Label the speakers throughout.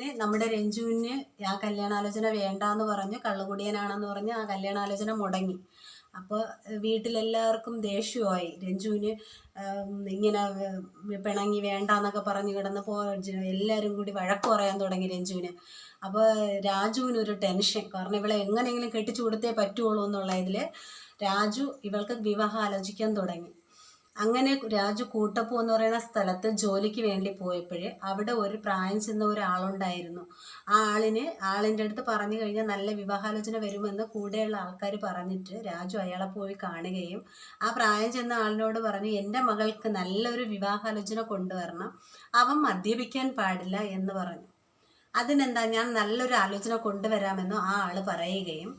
Speaker 1: രഞ്ജുവിന് നമ്മുടെ രഞ്ജുവിന് ആ കല്യാണാലോചന വേണ്ടാന്ന് പറഞ്ഞു കള്ളുകുടിയനാണെന്ന് പറഞ്ഞ് ആ കല്യാണാലോചന മുടങ്ങി. അപ്പോൾ വീട്ടിലെല്ലാവർക്കും ദേഷ്യമായി. രഞ്ജുവിന് ഇങ്ങനെ പിണങ്ങി വേണ്ടാന്നൊക്കെ പറഞ്ഞ് കിടന്ന് പോ എല്ലാവരും കൂടി വഴക്ക് പറയാൻ തുടങ്ങി രഞ്ജുവിന്. അപ്പോൾ രാജുവിന് ഒരു ടെൻഷൻ. കാരണം ഇവളെ എങ്ങനെയെങ്കിലും കെട്ടിച്ചു കൊടുത്തേ പറ്റുള്ളൂ എന്നുള്ള രാജു ഇവൾക്ക് വിവാഹം ആലോചിക്കാൻ തുടങ്ങി. അങ്ങനെ രാജു കൂട്ടപ്പൂ എന്ന് പറയുന്ന സ്ഥലത്ത് ജോലിക്ക് വേണ്ടി പോയപ്പോൾ അവിടെ ഒരു പ്രായം ചെന്ന ഒരാളുണ്ടായിരുന്നു. ആ ആളിന് ആളിന്റെ അടുത്ത് പറഞ്ഞു കഴിഞ്ഞാൽ നല്ല വിവാഹാലോചന വരുമെന്ന് കൂടെയുള്ള ആൾക്കാർ പറഞ്ഞിട്ട് രാജു അയാളെ പോയി കാണുകയും ആ പ്രായം ചെന്ന ആളിനോട് പറഞ്ഞു എന്റെ മകൾക്ക് നല്ലൊരു വിവാഹാലോചന കൊണ്ടുവരണം. അവൻ മദ്യപിക്കാൻ പാടില്ല എന്ന് പറഞ്ഞു. അതിനെന്താ ഞാൻ നല്ലൊരു ആലോചന കൊണ്ടുവരാമെന്ന് ആ ആൾ പറയുകയും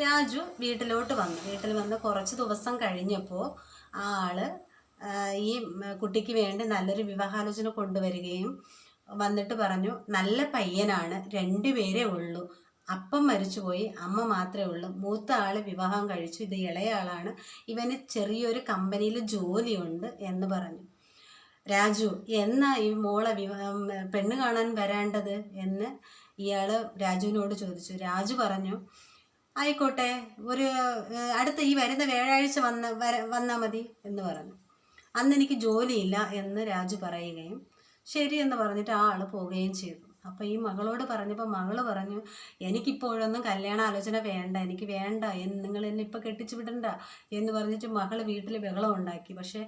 Speaker 1: രാജു വീട്ടിലോട്ട് വന്നു. വീട്ടിൽ വന്ന് കുറച്ച് ദിവസം കഴിഞ്ഞപ്പോൾ ആ ആൾ ഈ കുട്ടിക്ക് വേണ്ടി നല്ലൊരു വിവാഹാലോചന കൊണ്ടുവരികയും വന്നിട്ട് പറഞ്ഞു നല്ല പയ്യനാണ് രണ്ടുപേരേ ഉള്ളൂ. അപ്പം മരിച്ചുപോയി അമ്മ മാത്രമേ ഉള്ളൂ. മൂത്ത ആൾ വിവാഹം കഴിച്ചു ഇത് ഇളയ ആളാണ്. ഇവന് ചെറിയൊരു കമ്പനിയിൽ ജോലിയുണ്ട് എന്ന് പറഞ്ഞു. രാജു എന്നാ ഈ മോളെ വിവാഹം പെണ്ണ് കാണാൻ വരേണ്ടത്? എന്ന് ഇയാൾ രാജുവിനോട് ചോദിച്ചു. രാജു പറഞ്ഞു ആയിക്കോട്ടെ ഒരു അടുത്ത് ഈ വരുന്ന വ്യാഴാഴ്ച വന്ന വന്നാൽ മതി എന്ന് പറഞ്ഞു. അന്ന് എനിക്ക് ജോലിയില്ല എന്ന് രാജു പറയുകയും ശരി എന്ന് പറഞ്ഞിട്ട് ആ ആൾ പോവുകയും ചെയ്തു. അപ്പോൾ ഈ മകളോട് പറഞ്ഞപ്പോൾ മകൾ പറഞ്ഞു എനിക്കിപ്പോഴൊന്നും കല്യാണ ആലോചന വേണ്ട എനിക്ക് വേണ്ട നിങ്ങൾ എന്നെ ഇപ്പോൾ കെട്ടിച്ചു വിടണ്ട എന്ന് പറഞ്ഞിട്ട് മകൾ വീട്ടിൽ ബഹളം ഉണ്ടാക്കി. പക്ഷേ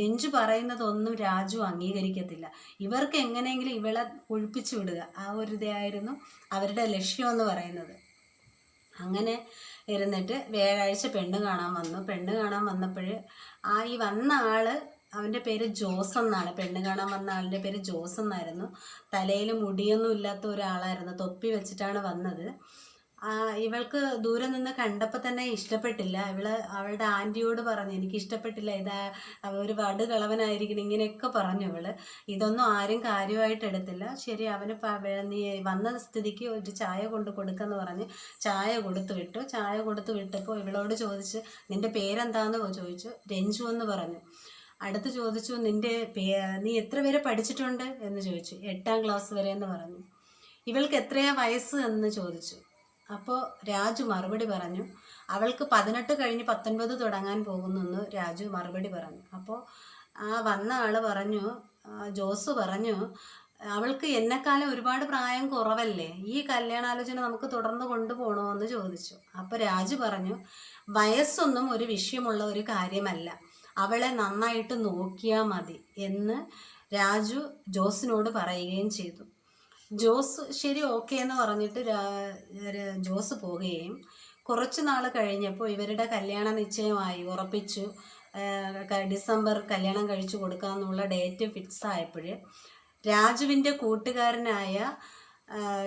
Speaker 1: രഞ്ജു പറയുന്നതൊന്നും രാജു അംഗീകരിക്കത്തില്ല. ഇവർക്ക് എങ്ങനെയെങ്കിലും ഇവളെ ഒഴിപ്പിച്ചു വിടുക. ആ ഒരു ഇതായിരുന്നു അവരുടെ ലക്ഷ്യമെന്ന് പറയുന്നത്. അങ്ങനെ ഇരുന്നിട്ട് വ്യാഴാഴ്ച പെണ്ണ് കാണാൻ വന്നു. പെണ്ണ് കാണാൻ വന്നപ്പോൾ ആ ഈ വന്ന ആൾ അവന്റെ പേര് ജോസ് എന്നാണ്. പെണ്ണ് കാണാൻ വന്ന ആളിന്റെ പേര് ജോസ് എന്നായിരുന്നു. തലയിൽ മുടിയൊന്നും ഇല്ലാത്ത ഒരാളായിരുന്നു. തൊപ്പി വെച്ചിട്ടാണ് വന്നത്. ഇവൾക്ക് ദൂരെ നിന്ന് കണ്ടപ്പോൾ തന്നെ ഇഷ്ടപ്പെട്ടില്ല. ഇവൾ അവളുടെ ആന്റിയോട് പറഞ്ഞു എനിക്ക് ഇഷ്ടപ്പെട്ടില്ല ഇതാ ഒരു വട് കളവനായിരിക്കണം ഇങ്ങനെയൊക്കെ പറഞ്ഞു ഇവൾ. ഇതൊന്നും ആരും കാര്യമായിട്ട് എടുത്തില്ല. ശരി അവന് നീ വന്ന സ്ഥിതിക്ക് ഒരു ചായ കൊണ്ട് കൊടുക്കെന്ന് പറഞ്ഞ് ചായ കൊടുത്തു വിട്ടു. ചായ കൊടുത്തു വിട്ടപ്പോൾ ഇവളോട് ചോദിച്ച് നിന്റെ പേരെന്താന്ന് ചോദിച്ചു. രഞ്ജു എന്ന് പറഞ്ഞു. അടുത്ത് ചോദിച്ചു നിന്റെ നീ എത്ര വരെ പഠിച്ചിട്ടുണ്ട്? എന്ന് ചോദിച്ചു. എട്ടാം ക്ലാസ് വരെ എന്ന് പറഞ്ഞു. ഇവൾക്ക് എത്രയാ വയസ്സ് എന്ന് ചോദിച്ചു. അപ്പോൾ രാജു മറുപടി പറഞ്ഞു. അവൾക്ക് പതിനെട്ട് കഴിഞ്ഞ് പത്തൊൻപത് തുടങ്ങാൻ പോകുന്നു എന്ന് രാജു മറുപടി പറഞ്ഞു. അപ്പോൾ ആ വന്ന ആൾ പറഞ്ഞു ജോസ് പറഞ്ഞു അവൾക്ക് എന്നെക്കാലം ഒരുപാട് പ്രായം കുറവല്ലേ? ഈ കല്യാണാലോചന നമുക്ക് തുടർന്ന് കൊണ്ടുപോകണോ എന്ന് ചോദിച്ചു. അപ്പോൾ രാജു പറഞ്ഞു വയസ്സൊന്നും ഒരു വിഷയമുള്ള ഒരു കാര്യമല്ല. അവളെ നന്നായിട്ട് നോക്കിയാൽ മതി എന്ന് രാജു ജോസിനോട് പറയുകയും ചെയ്തു. ജോസ് ശരി ഓക്കെ എന്ന് പറഞ്ഞിട്ട് ജോസ് പോവുകയും കുറച്ച് നാൾ കഴിഞ്ഞപ്പോൾ ഇവരുടെ കല്യാണ നിശ്ചയമായി ഉറപ്പിച്ചു. ഡിസംബർ കല്യാണം കഴിച്ചു കൊടുക്കാമെന്നുള്ള ഡേറ്റ് ഫിക്സ് ആയപ്പോൾ രാജുവിന്റെ കൂട്ടുകാരനായ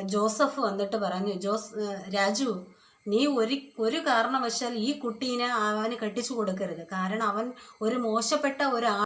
Speaker 1: ജോസഫ് വന്നിട്ട് പറഞ്ഞു ജോസ് രാജു നീ ഒരു ഒരു കാരണവശാൽ ഈ കുട്ടീനെ അവന് കെട്ടിച്ചു കൊടുക്കരുത്. കാരണം അവൻ ഒരു മോശപ്പെട്ട ഒരു